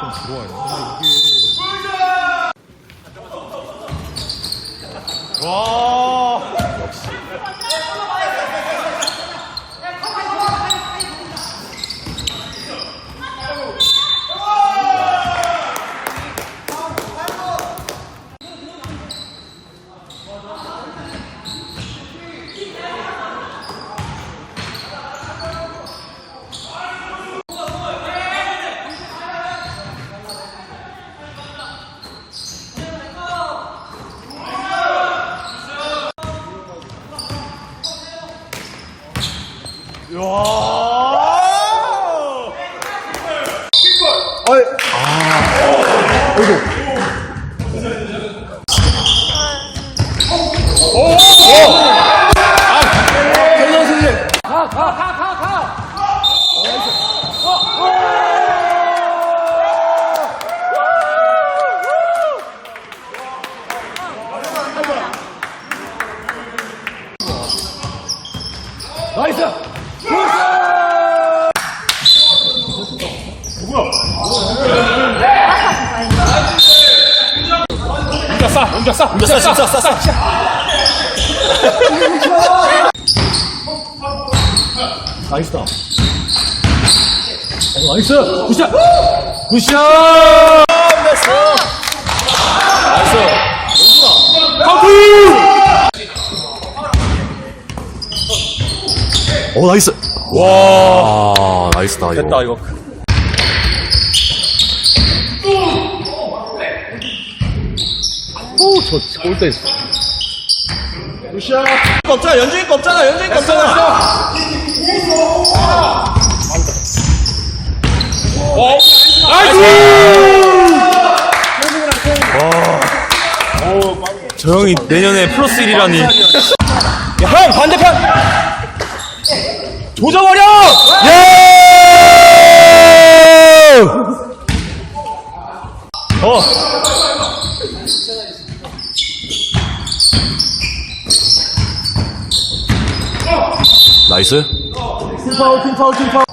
좀 들어와요. 와. 역시. 와. 어이. 아. 어이구. 오! 오! 아! 나이스! 나이스다. 어, 나이스! 굿샷! 굿샷! 나이스! 나이스! 카운트! 오 나이스 와! 아 나이스다 이거 됐다, 이거. 오, 저 골대 있어. 굿샷! 없잖아, 연준이 거 없잖아, 연준이 거 없잖아. 어? 나이스! 저 형이 내년에 플러스 1이라니 야, 형, 반대편! 조져버려! 예! 어. 나이스 팀 파울, 팀 파울, 팀 파울.